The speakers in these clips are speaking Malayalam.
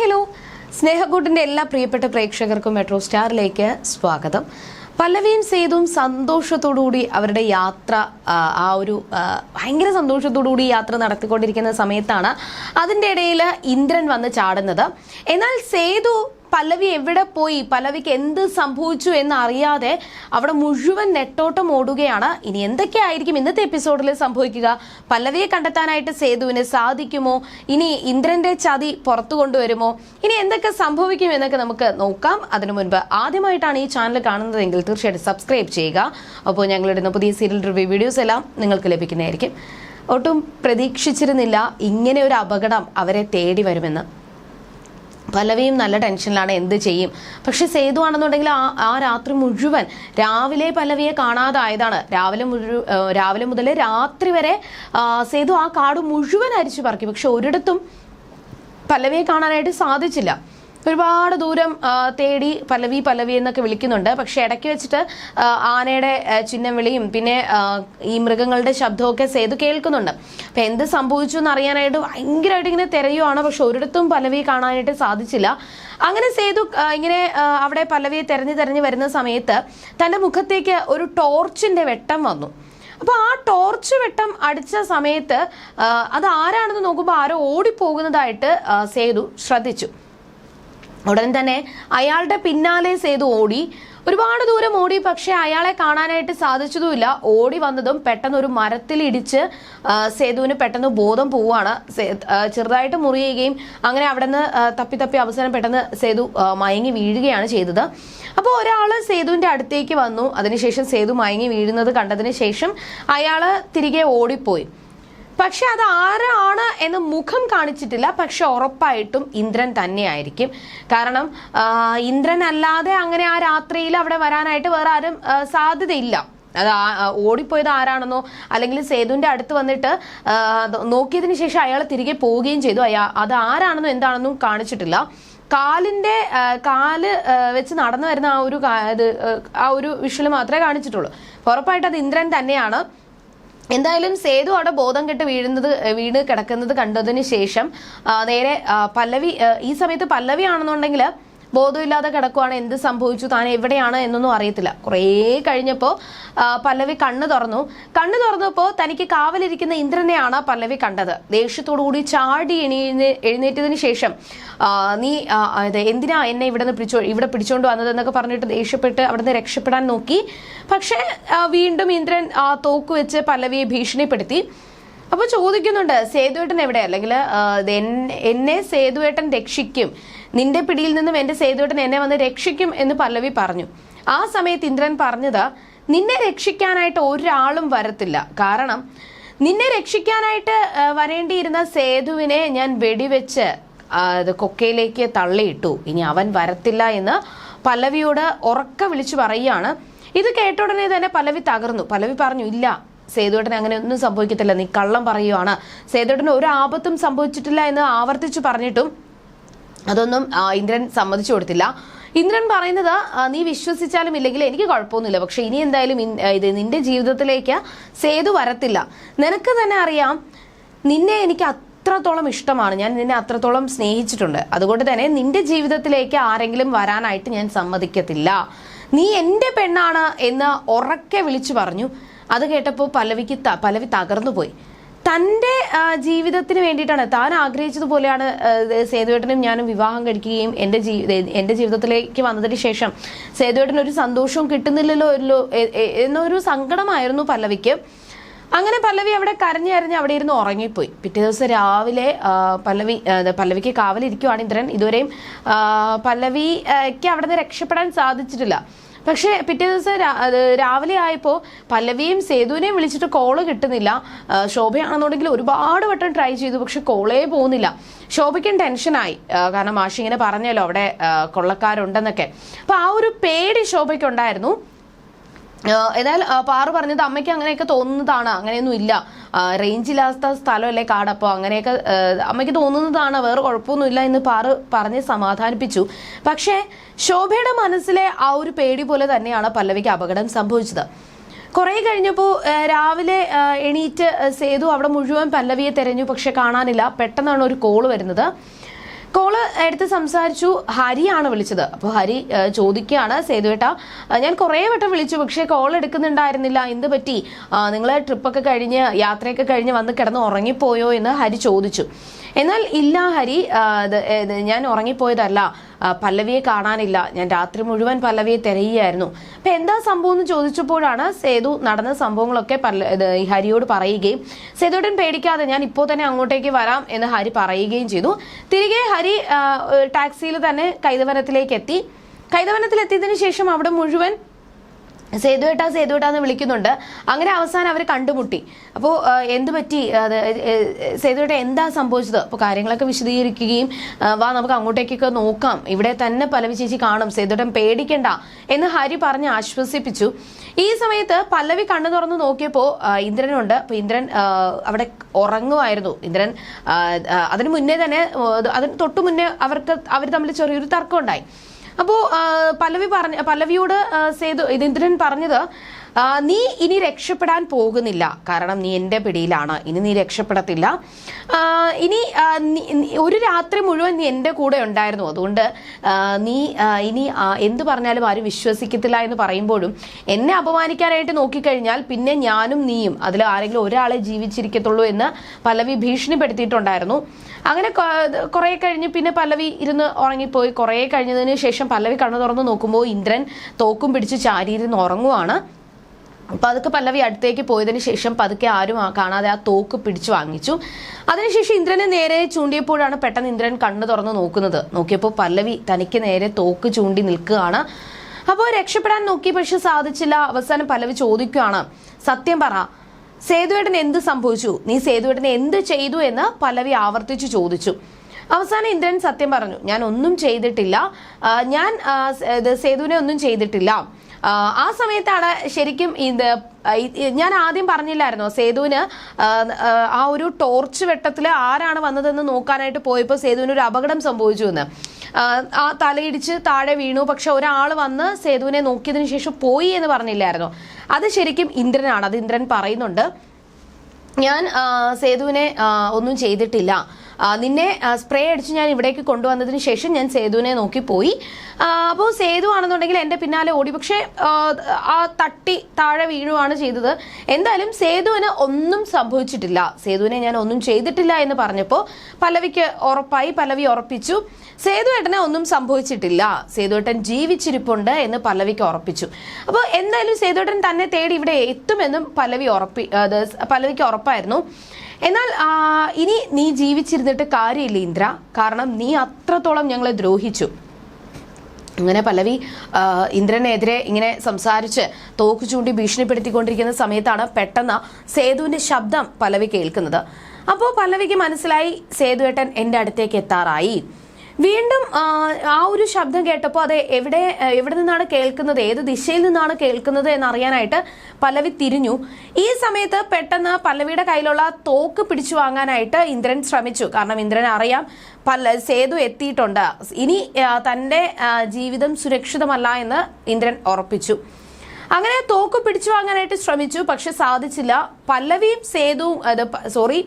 ഹലോ. സ്നേഹക്കൂട്ടിന്റെ എല്ലാ പ്രിയപ്പെട്ട പ്രേക്ഷകർക്കും മെട്രോ സ്റ്റാറിലേക്ക് സ്വാഗതം. പല്ലവിയും സേതുവും സന്തോഷത്തോടുകൂടി അവരുടെ യാത്ര ആ, ഒരു ഭയങ്കര സന്തോഷത്തോടുകൂടി യാത്ര നടത്തിക്കൊണ്ടിരിക്കുന്ന സമയത്താണ് അതിന്റെ ഇടയിൽ ഇന്ദ്രൻ വന്ന് ചാടുന്നത്. എന്നാൽ സേതു പല്ലവി എവിടെ പോയി? പല്ലവിക്ക് എന്ത് സംഭവിച്ചു എന്ന് അറിയാതെ അവിടെ മുഴുവൻ നെട്ടോട്ടം ഓടുകയാണ്. ഇനി എന്തൊക്കെയായിരിക്കും ഇന്നത്തെ എപ്പിസോഡിൽ സംഭവിക്കുക? പല്ലവിയെ കണ്ടെത്താനായിട്ട് സേതുവിന് സാധിക്കുമോ? ഇനി ഇന്ദ്രന്റെ ചതി പുറത്തു കൊണ്ടുവരുമോ? ഇനി എന്തൊക്കെ സംഭവിക്കും എന്നൊക്കെ നമുക്ക് നോക്കാം. അതിനു മുൻപ് ആദ്യമായിട്ടാണ് ഈ ചാനൽ കാണുന്നതെങ്കിൽ തീർച്ചയായിട്ടും സബ്സ്ക്രൈബ് ചെയ്യുക. അപ്പോൾ ഞങ്ങളിടുന്ന പുതിയ സീരിയൽ റിവ്യൂ വീഡിയോസ് എല്ലാം നിങ്ങൾക്ക് ലഭിക്കുന്നതായിരിക്കും. ഒട്ടും പ്രതീക്ഷിച്ചിരുന്നില്ല ഇങ്ങനെ ഒരു അപകടം അവരെ തേടി വരുമെന്ന്. പലവിയും നല്ല ടെൻഷനിലാണ് എന്ത് ചെയ്യും. പക്ഷെ സേതു ആണെന്നുണ്ടെങ്കിൽ ആ ആ രാത്രി മുഴുവൻ രാവിലെ പലവിയെ കാണാതായതാണ്. രാവിലെ മുഴു രാവിലെ മുതൽ രാത്രി വരെ സേതു ആ കാട് മുഴുവൻ അരിച്ചു പറക്കി. പക്ഷെ ഒരിടത്തും പല്ലവിയെ കാണാനായിട്ട് സാധിച്ചില്ല. ഒരുപാട് ദൂരം തേടി പലവി പലവി എന്നൊക്കെ വിളിക്കുന്നുണ്ട്. പക്ഷെ ഇടയ്ക്ക് വെച്ചിട്ട് ആനയുടെ ചിഹ്നം വിളിയും പിന്നെ ഈ മൃഗങ്ങളുടെ ശബ്ദമൊക്കെ സേതു കേൾക്കുന്നുണ്ട്. അപ്പൊ എന്ത് സംഭവിച്ചു എന്ന് അറിയാനായിട്ട് ഭയങ്കരമായിട്ട് ഇങ്ങനെ തിരയുവാണ്. പക്ഷെ ഒരിടത്തും പലവി കാണാനായിട്ട് സാധിച്ചില്ല. അങ്ങനെ സേതു ഇങ്ങനെ അവിടെ പല്ലവിയെ തെരഞ്ഞു തെരഞ്ഞു വരുന്ന സമയത്ത് തന്റെ മുഖത്തേക്ക് ഒരു ടോർച്ചിന്റെ വെട്ടം വന്നു. അപ്പോൾ ആ ടോർച്ച് വെട്ടം അടിച്ച സമയത്ത് അത് ആരാണെന്ന് നോക്കുമ്പോൾ ആരോ ഓടിപ്പോകുന്നതായിട്ട് സേതു ശ്രദ്ധിച്ചു. ഉടൻ തന്നെ അയാളുടെ പിന്നാലെ സേതു ഓടി. ഒരുപാട് ദൂരം ഓടി പക്ഷെ അയാളെ കാണാനായിട്ട് സാധിച്ചതുമില്ല. ഓടി വന്നതും പെട്ടെന്ന് ഒരു മരത്തിൽ ഇടിച്ച് സേതുവിന് പെട്ടെന്ന് ബോധം പോവുകയാണ്. ചെറുതായിട്ട് മുറിയുകയും അങ്ങനെ അവിടെ നിന്ന് തപ്പി തപ്പി അവസാനം പെട്ടെന്ന് സേതു മയങ്ങി വീഴുകയാണ് ചെയ്തത്. അപ്പോൾ ഒരാൾ സേതുവിന്റെ അടുത്തേക്ക് വന്നു. അതിനുശേഷം സേതു മയങ്ങി വീഴുന്നത് കണ്ടതിന് ശേഷം അയാൾ തിരികെ ഓടിപ്പോയി. പക്ഷെ അത് ആരാണ് എന്ന് മുഖം കാണിച്ചിട്ടില്ല. പക്ഷെ ഉറപ്പായിട്ടും ഇന്ദ്രൻ തന്നെയായിരിക്കും. കാരണം ഇന്ദ്രൻ അല്ലാതെ അങ്ങനെ ആ രാത്രിയിൽ അവിടെ വരാനായിട്ട് വേറെ ആരും സാധ്യതയില്ല. അത് ഓടിപ്പോയത് ആരാണെന്നോ അല്ലെങ്കിൽ സേതുവിന്റെ അടുത്ത് വന്നിട്ട് നോക്കിയതിന് ശേഷം അയാൾ തിരികെ പോവുകയും ചെയ്തു. അയാ അത് ആരാണെന്നോ എന്താണെന്നും കാണിച്ചിട്ടില്ല. കാലിന്റെ കാൽ വെച്ച് നടന്നു വരുന്ന ആ ഒരു ഇത്, ആ ഒരു വിഷ്വൽ മാത്രമേ കാണിച്ചിട്ടുള്ളൂ. ഉറപ്പായിട്ട് അത് ഇന്ദ്രൻ തന്നെയാണ്. എന്തായാലും സേതു അവിടെ ബോധം കെട്ട് വീഴുന്നത് വീണ് കിടക്കുന്നത് കണ്ടതിന് ശേഷം നേരെ പല്ലവി ഈ സമയത്ത് പല്ലവി ആണെന്നുണ്ടെങ്കിൽ ബോധമില്ലാതെ കിടക്കുവാണ് എന്ത് സംഭവിച്ചു താൻ എവിടെയാണ് എന്നൊന്നും അറിയത്തില്ല. കുറേ കഴിഞ്ഞപ്പോൾ പല്ലവി കണ്ണു തുറന്നു. കണ്ണു തുറന്നപ്പോൾ തനിക്ക് കാവലിരിക്കുന്ന ഇന്ദ്രനെയാണ് പല്ലവി കണ്ടത്. ദേഷ്യത്തോടു കൂടി ചാടി എണീ എഴുന്നേറ്റതിന് ശേഷം നീ എന്തിനാ എന്നെ ഇവിടെ നിന്ന് പിടിച്ചോ ഇവിടെ പിടിച്ചോണ്ട് വന്നതെന്നൊക്കെ പറഞ്ഞിട്ട് ദേഷ്യപ്പെട്ട് അവിടുന്ന് രക്ഷപ്പെടാൻ നോക്കി. പക്ഷേ വീണ്ടും ഇന്ദ്രൻ തോക്ക് വെച്ച് പല്ലവിയെ ഭീഷണിപ്പെടുത്തി. അപ്പോൾ ചോദിക്കുന്നുണ്ട് സേതുവേട്ടൻ എവിടെ അല്ലെങ്കിൽ എന്നെ സേതുവേട്ടൻ രക്ഷിക്കും. നിന്റെ പിടിയിൽ നിന്നും എന്റെ സേതുവേട്ടൻ എന്നെ വന്ന് രക്ഷിക്കും എന്ന് പല്ലവി പറഞ്ഞു. ആ സമയത്ത് ഇന്ദ്രൻ പറഞ്ഞത് നിന്നെ രക്ഷിക്കാനായിട്ട് ഒരാളും വരത്തില്ല. കാരണം നിന്നെ രക്ഷിക്കാനായിട്ട് വരേണ്ടിയിരുന്ന സേതുവിനെ ഞാൻ വെടിവെച്ച് കൊക്കയിലേക്ക് തള്ളിയിട്ടു. ഇനി അവൻ വരത്തില്ല എന്ന് പല്ലവിയോട് ഉറക്ക വിളിച്ചു പറയുകയാണ്. ഇത് കേട്ട ഉടനെ തന്നെ പല്ലവി തകർന്നു. പല്ലവി പറഞ്ഞു ഇല്ല സേതുവേട്ടന് അങ്ങനെ ഒന്നും സംഭവിക്കത്തില്ല. നീ കള്ളം പറയുവാണ്. സേതുവേട്ടന് ഒരു ആപത്തും സംഭവിച്ചിട്ടില്ല എന്ന് ആവർത്തിച്ചു പറഞ്ഞിട്ടും അതൊന്നും ഇന്ദ്രൻ സമ്മതിച്ചു കൊടുത്തില്ല. ഇന്ദ്രൻ പറയുന്നത് നീ വിശ്വസിച്ചാലും ഇല്ലെങ്കിൽ എനിക്ക് കുഴപ്പമൊന്നുമില്ല. പക്ഷെ ഇനി എന്തായാലും ഇത് നിന്റെ ജീവിതത്തിലേക്ക് സേതു വരത്തില്ല. നിനക്ക് തന്നെ അറിയാം നിന്നെ എനിക്ക് അത്രത്തോളം ഇഷ്ടമാണ്. ഞാൻ നിന്നെ അത്രത്തോളം സ്നേഹിച്ചിട്ടുണ്ട്. അതുകൊണ്ട് തന്നെ നിന്റെ ജീവിതത്തിലേക്ക് ആരെങ്കിലും വരാനായിട്ട് ഞാൻ സമ്മതിക്കത്തില്ല. നീ എന്റെ പെണ്ണാണ് എന്ന് ഉറക്കെ വിളിച്ചു പറഞ്ഞു. അത് കേട്ടപ്പോൾ പല്ലവിക്ക് പലവി തകർന്നു പോയി തന്റെ ജീവിതത്തിന് വേണ്ടിയിട്ടാണ്. താൻ ആഗ്രഹിച്ചതുപോലെയാണ് സേതുവേട്ടനും ഞാനും വിവാഹം കഴിക്കുകയും എന്റെ ജീ എന്റെ ജീവിതത്തിലേക്ക് വന്നതിന് ശേഷം. സേതുവേട്ടന് ഒരു സന്തോഷവും കിട്ടുന്നില്ലല്ലോ എന്നൊരു സങ്കടമായിരുന്നു പല്ലവിക്ക്. അങ്ങനെ പല്ലവി അവിടെ കരഞ്ഞു കരഞ്ഞ് അവിടെ ഇരുന്ന് ഉറങ്ങിപ്പോയി. പിറ്റേ ദിവസം രാവിലെ പല്ലവി പല്ലവിക്ക് കാവലിരിക്കുവാണ് ഇന്ദ്രൻ. ഇതുവരെയും പല്ലവിക്ക് അവിടെ നിന്ന് രക്ഷപ്പെടാൻ സാധിച്ചിട്ടില്ല. പക്ഷേ പിറ്റേ ദിവസം രാവിലെ ആയപ്പോൾ പല്ലവിയും സേതുവിനെയും വിളിച്ചിട്ട് കോൾ കിട്ടുന്നില്ല. ശോഭയാണെന്നുണ്ടെങ്കിൽ ഒരുപാട് വട്ടം ട്രൈ ചെയ്തു പക്ഷെ കോളേ പോകുന്നില്ല ശോഭയ്ക്കും ടെൻഷനായി കാരണം മാഷി ഇങ്ങനെ പറഞ്ഞല്ലോ അവിടെ കൊള്ളക്കാരുണ്ടെന്നൊക്കെ. അപ്പോൾ ആ ഒരു പേടി ശോഭയ്ക്കുണ്ടായിരുന്നു. ആഹ് പാറു പറഞ്ഞത് അമ്മയ്ക്ക് അങ്ങനെയൊക്കെ തോന്നുന്നതാണ്. അങ്ങനെയൊന്നും ഇല്ല. റേഞ്ച് ഇല്ലാത്ത സ്ഥലമല്ലേ കാടപ്പോ അങ്ങനെയൊക്കെ അമ്മയ്ക്ക് തോന്നുന്നതാണ്. വേറെ കുഴപ്പമൊന്നുമില്ല എന്ന് പാറു പറഞ്ഞ് സമാധാനിപ്പിച്ചു. പക്ഷേ ശോഭയുടെ മനസ്സിലെ ആ ഒരു പേടി പോലെ തന്നെയാണ് പല്ലവിക്ക് അപകടം സംഭവിച്ചത്. കുറേ കഴിഞ്ഞപ്പോൾ രാവിലെ എണീറ്റ് സേതു അവിടെ മുഴുവൻ പല്ലവിയെ തെരഞ്ഞു. പക്ഷെ കാണാനില്ല. പെട്ടെന്നാണ് ഒരു കോൾ വരുന്നത്. കോൾ എടുത്ത് സംസാരിച്ചു. ഹരിയാണ് വിളിച്ചത്. അപ്പോൾ ഹരി ചോദിക്കുകയാണ് സേതുവേട്ട ഞാൻ കുറേ വട്ടം വിളിച്ചു പക്ഷേ കോൾ എടുക്കുന്നുണ്ടായിരുന്നില്ല. എന്ത് പറ്റി? നിങ്ങൾ ട്രിപ്പൊക്കെ കഴിഞ്ഞ് യാത്രയൊക്കെ കഴിഞ്ഞ് വന്ന് കിടന്ന് ഉറങ്ങിപ്പോയോ എന്ന് ഹരി ചോദിച്ചു. എന്നാൽ ഇല്ല ഹരി. ഞാൻ ഉറങ്ങിപ്പോയതല്ല. പല്ലവിയെ കാണാനില്ല. ഞാൻ രാത്രി മുഴുവൻ പല്ലവിയെ തിരയുകയായിരുന്നു. അപ്പൊ എന്താ സംഭവം എന്ന് ചോദിച്ചപ്പോഴാണ് സേതു നടന്ന സംഭവങ്ങളൊക്കെ ഹരിയോട് പറയുകയും സേതുടൻ പേടിക്കാതെ ഞാൻ ഇപ്പോൾ തന്നെ അങ്ങോട്ടേക്ക് വരാം എന്ന് ഹരി പറയുകയും ചെയ്തു. തിരികെ ഹരി ടാക്സിയിൽ തന്നെ കൈതവനത്തിലേക്ക് എത്തി. കൈതവനത്തിലെത്തിയതിനു ശേഷം അവിടെ മുഴുവൻ സേതുവേട്ട സേതുവേട്ട എന്ന് വിളിക്കുന്നുണ്ട്. അങ്ങനെ അവസാനം അവർ കണ്ടുമുട്ടി. അപ്പോൾ എന്ത് പറ്റി? അത് സേതുവേട്ട എന്താ സംഭവിച്ചത്? അപ്പോൾ കാര്യങ്ങളൊക്കെ വിശദീകരിക്കുകയും വാ നമുക്ക് അങ്ങോട്ടേക്കൊക്കെ നോക്കാം. ഇവിടെ തന്നെ പല്ലവി ചേച്ചി കാണും. സേതുവേട്ടൻ പേടിക്കണ്ട എന്ന് ഹരി പറഞ്ഞ് ആശ്വസിപ്പിച്ചു. ഈ സമയത്ത് പല്ലവി കണ്ണു തുറന്ന് നോക്കിയപ്പോൾ ഇന്ദ്രനുണ്ട്. അപ്പോൾ ഇന്ദ്രൻ അവിടെ ഉറങ്ങുമായിരുന്നു. ഇന്ദ്രൻ അതിന് മുന്നേ തന്നെ അതിന് തൊട്ടു മുന്നേ അവർക്ക് അവർ തമ്മിൽ ചെറിയൊരു തർക്കം ഉണ്ടായി അപ്പോ ആ, പല്ലവി പറഞ്ഞ പല്ലവിയോട് സേതു ഇതിന്ദ്രൻ പറഞ്ഞത് നീ ഇനി രക്ഷപ്പെടാൻ പോകുന്നില്ല. കാരണം നീ എന്റെ പിടിയിലാണ്. ഇനി നീ രക്ഷപ്പെടത്തില്ല. ഇനി ഒരു രാത്രി മുഴുവൻ നീ എന്റെ കൂടെ ഉണ്ടായിരുന്നു. അതുകൊണ്ട് നീ ഇനി എന്ത് പറഞ്ഞാലും ആരും വിശ്വസിക്കത്തില്ല എന്ന് പറയുമ്പോഴും എന്നെ അപമാനിക്കാനായിട്ട് നോക്കിക്കഴിഞ്ഞാൽ പിന്നെ ഞാനും നീയും അതിൽ ആരെങ്കിലും ഒരാളെ ജീവിച്ചിരിക്കത്തുള്ളൂ എന്ന് പല്ലവി ഭീഷണിപ്പെടുത്തിയിട്ടുണ്ടായിരുന്നു. അങ്ങനെ കുറേ കഴിഞ്ഞ് പിന്നെ പല്ലവി ഇരുന്ന് ഉറങ്ങിപ്പോയി. കുറേ കഴിഞ്ഞതിന് ശേഷം പല്ലവി കണ്ണു തുറന്ന് നോക്കുമ്പോൾ ഇന്ദ്രൻ തോക്കും പിടിച്ച് ചാരിയിരുന്ന് ഉറങ്ങുവാണ്. പതുക്കെ പല്ലവി അടുത്തേക്ക് പോയതിന് ശേഷം പതുക്കെ ആരും കാണാതെ ആ തോക്ക് പിടിച്ചു വാങ്ങിച്ചു. അതിനുശേഷം ഇന്ദ്രനെ നേരെ ചൂണ്ടിയപ്പോഴാണ് പെട്ടെന്ന് ഇന്ദ്രൻ കണ്ണു തുറന്ന് നോക്കുന്നത്. നോക്കിയപ്പോൾ പല്ലവി തനിക്ക് നേരെ തോക്ക് ചൂണ്ടി നിൽക്കുകയാണ്. അപ്പോൾ രക്ഷപ്പെടാൻ നോക്കി പക്ഷെ സാധിച്ചില്ല. അവസാനം പല്ലവി ചോദിക്കുകയാണ് സത്യം പറ സേതുവേട്ടന് എന്ത് സംഭവിച്ചു? നീ സേതുവേട്ടന് എന്ത് ചെയ്തു? എന്ന് പല്ലവി ആവർത്തിച്ചു ചോദിച്ചു. അവസാനം ഇന്ദ്രൻ സത്യം പറഞ്ഞു ഞാൻ ഒന്നും ചെയ്തിട്ടില്ല. ഞാൻ സേതുവിനെ ഒന്നും ചെയ്തിട്ടില്ല. ആ, സമയത്താണ് ശരിക്കും ഇത് ഞാൻ ആദ്യം പറഞ്ഞില്ലായിരുന്നു സേതുവിന് ആ, ഒരു ടോർച്ച് വെട്ടത്തിൽ ആരാണ് വന്നതെന്ന് നോക്കാനായിട്ട് പോയപ്പോൾ സേതുവിന് ഒരു അപകടം സംഭവിച്ചു എന്ന്. ആ, തലയിടിച്ച് താഴെ വീണു പക്ഷെ ഒരാൾ വന്ന് സേതുവിനെ നോക്കിയതിനു ശേഷം പോയി എന്ന് പറഞ്ഞില്ലായിരുന്നു. അത് ശരിക്കും ഇന്ദ്രനാണ് അത് ഇന്ദ്രൻ പറയുന്നുണ്ട്. ഞാൻ സേതുവിനെ ഒന്നും ചെയ്തിട്ടില്ല. നിന്നെ സ്പ്രേ അടിച്ച് ഞാൻ ഇവിടേക്ക് കൊണ്ടുവന്നതിന് ശേഷം ഞാൻ സേതുവിനെ നോക്കി പോയി. അപ്പോൾ സേതു ആണെന്നുണ്ടെങ്കിൽ എന്റെ പിന്നാലെ ഓടി. പക്ഷേ ആ, തട്ടി താഴെ വീഴുവാണ് ചെയ്തത്. എന്തായാലും സേതുവിന് ഒന്നും സംഭവിച്ചിട്ടില്ല. സേതുവിനെ ഞാൻ ഒന്നും ചെയ്തിട്ടില്ല എന്ന് പറഞ്ഞപ്പോൾ പലവിക്ക് ഉറപ്പായി പലവി ഉറപ്പിച്ചു. സേതുവേട്ടനെ ഒന്നും സംഭവിച്ചിട്ടില്ല. സേതുവേട്ടൻ ജീവിച്ചിരിപ്പുണ്ട് എന്ന് പലവിക്ക് ഉറപ്പിച്ചു. അപ്പോൾ എന്തായാലും സേതുവേട്ടൻ തന്നെ തേടി ഇവിടെ എത്തുമെന്നും പലവി ഉറപ്പി പലവിക്ക് ഉറപ്പായിരുന്നു. എന്നാൽ ഇനി നീ ജീവിച്ചിരുന്നിട്ട് കാര്യമില്ല ഇന്ദ്ര. കാരണം നീ അത്രത്തോളം ഞങ്ങളെ ദ്രോഹിച്ചു. അങ്ങനെ പല്ലവി ഇന്ദ്രനെതിരെ ഇങ്ങനെ സംസാരിച്ച് തോക്ക് ചൂണ്ടി ഭീഷണിപ്പെടുത്തിക്കൊണ്ടിരിക്കുന്ന സമയത്താണ് പെട്ടെന്ന് സേതുവിന്റെ ശബ്ദം പല്ലവി കേൾക്കുന്നത്. അപ്പോൾ പല്ലവിക്ക് മനസ്സിലായി സേതുവേട്ടൻ എന്റെ അടുത്തേക്ക് എത്താറായി. വീണ്ടും ആ, ഒരു ശബ്ദം കേട്ടപ്പോൾ അത് എവിടെ എവിടെ നിന്നാണ് കേൾക്കുന്നത്? ഏത് ദിശയിൽ നിന്നാണ് കേൾക്കുന്നത് എന്നറിയാനായിട്ട് പല്ലവി തിരിഞ്ഞു. ഈ സമയത്ത് പെട്ടെന്ന് പല്ലവിയുടെ കയ്യിലുള്ള തോക്ക് പിടിച്ചു വാങ്ങാനായിട്ട് ഇന്ദ്രൻ ശ്രമിച്ചു. കാരണം ഇന്ദ്രൻ അറിയാം പല്ല സേതു എത്തിയിട്ടുണ്ട്. ഇനി തന്റെ ജീവിതം സുരക്ഷിതമല്ല എന്ന് ഇന്ദ്രൻ ഉറപ്പിച്ചു. അങ്ങനെ തോക്ക് പിടിച്ചു വാങ്ങാനായിട്ട് ശ്രമിച്ചു. പക്ഷെ സാധിച്ചില്ല. പല്ലവിയും സേതുവും അത് സോറി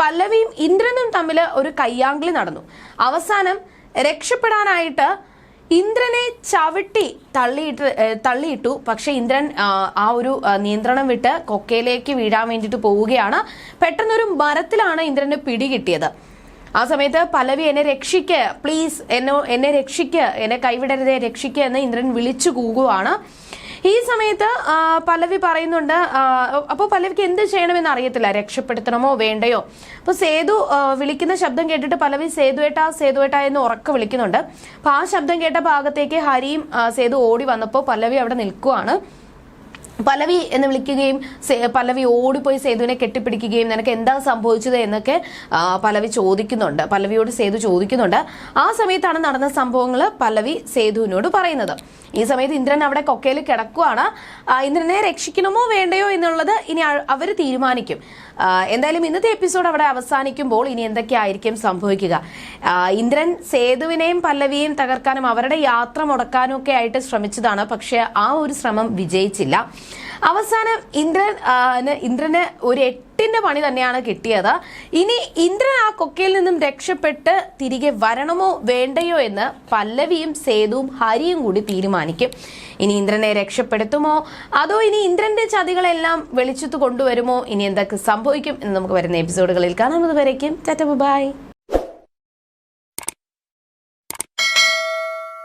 പല്ലവിയും ഇന്ദ്രനും തമ്മിൽ ഒരു കയ്യാങ്കളി നടന്നു. അവസാനം രക്ഷപ്പെടാനായിട്ട് ഇന്ദ്രനെ ചവിട്ടി തള്ളിയിട്ട് തള്ളിയിട്ടു. പക്ഷെ ഇന്ദ്രൻ ആ, ഒരു നിയന്ത്രണം വിട്ട് കൊക്കയിലേക്ക് വീഴാൻ വേണ്ടിയിട്ട് പോവുകയാണ്. പെട്ടെന്നൊരു മരത്തിലാണ് ഇന്ദ്രന് പിടികിട്ടിയത്. ആ സമയത്ത് പലവി എന്നെ രക്ഷിക്ക് പ്ലീസ് എന്നെ എന്നെ രക്ഷിക്ക് എന്നെ കൈവിടരുതേ രക്ഷിക്ക് എന്ന് ഇന്ദ്രൻ വിളിച്ചു കൂകുവാണ്. ഈ സമയത്ത് പലവി പറയുന്നുണ്ട് അപ്പോൾ പലവിക്ക് എന്ത് ചെയ്യണമെന്ന് അറിയത്തില്ല. രക്ഷപ്പെടുത്തണമോ വേണ്ടയോ? അപ്പോൾ സേതു വിളിക്കുന്ന ശബ്ദം കേട്ടിട്ട് പലവി സേതുവേട്ട സേതുവേട്ട എന്ന് ഉറക്കെ വിളിക്കുന്നുണ്ട്. അപ്പോൾ ആ ശബ്ദം കേട്ട ഭാഗത്തേക്ക് ഹരിയും സേതു ഓടി വന്നപ്പോൾ പലവി അവിടെ നിൽക്കുവാണ്. പല്ലവി എന്ന് വിളിക്കുകയും പലവി ഓടിപ്പോയി സേതുവിനെ കെട്ടിപ്പിടിക്കുകയും നിനക്ക് എന്താ സംഭവിച്ചത് എന്നൊക്കെ പലവി ചോദിക്കുന്നുണ്ട്. പലവിയോട് സേതു ചോദിക്കുന്നുണ്ട്. ആ സമയത്താണ് നടന്ന സംഭവങ്ങൾ പലവി സേതുവിനോട് പറയുന്നത്. ഈ സമയത്ത് ഇന്ദ്രൻ അവിടെ കൊക്കയിൽ കിടക്കുവാണ്. ഇന്ദ്രനെ രക്ഷിക്കണമോ വേണ്ടയോ എന്നുള്ളത് ഇനി അവർ തീരുമാനിക്കും. എന്തായാലും ഇന്നത്തെ എപ്പിസോഡ് അവിടെ അവസാനിക്കുമ്പോൾ ഇനി എന്തൊക്കെയായിരിക്കും സംഭവിക്കുക? ഇന്ദ്രൻ സേതുവിനെയും പല്ലവിയെയും തകർക്കാനും അവരുടെ യാത്ര മുടക്കാനും ഒക്കെ ആയിട്ട് ശ്രമിച്ചതാണ്. പക്ഷെ ആ ഒരു ശ്രമം വിജയിച്ചില്ല. അവസാനം ഇന്ദ്രൻ ഇന്ദ്രന് ഒരു എട്ടിന്റെ പണി തന്നെയാണ് കിട്ടിയത്. ഇനി ഇന്ദ്രൻ ആ കൊക്കയിൽ നിന്നും രക്ഷപ്പെട്ട് തിരികെ വരണമോ വേണ്ടയോ എന്ന് പല്ലവിയും സേതുവും ഹരിയും കൂടി തീരുമാനിക്കും. ഇനി ഇന്ദ്രനെ രക്ഷപ്പെടുത്തുമോ? അതോ ഇനി ഇന്ദ്രന്റെ ചതികളെല്ലാം വെളിച്ചത്ത് കൊണ്ടുവരുമോ? ഇനി എന്തൊക്കെ സംഭവിക്കും എന്ന് നമുക്ക് വരുന്ന എപ്പിസോഡുകളിൽ കാണാം. അതുവരേക്കും ടാറ്റ ബൈ.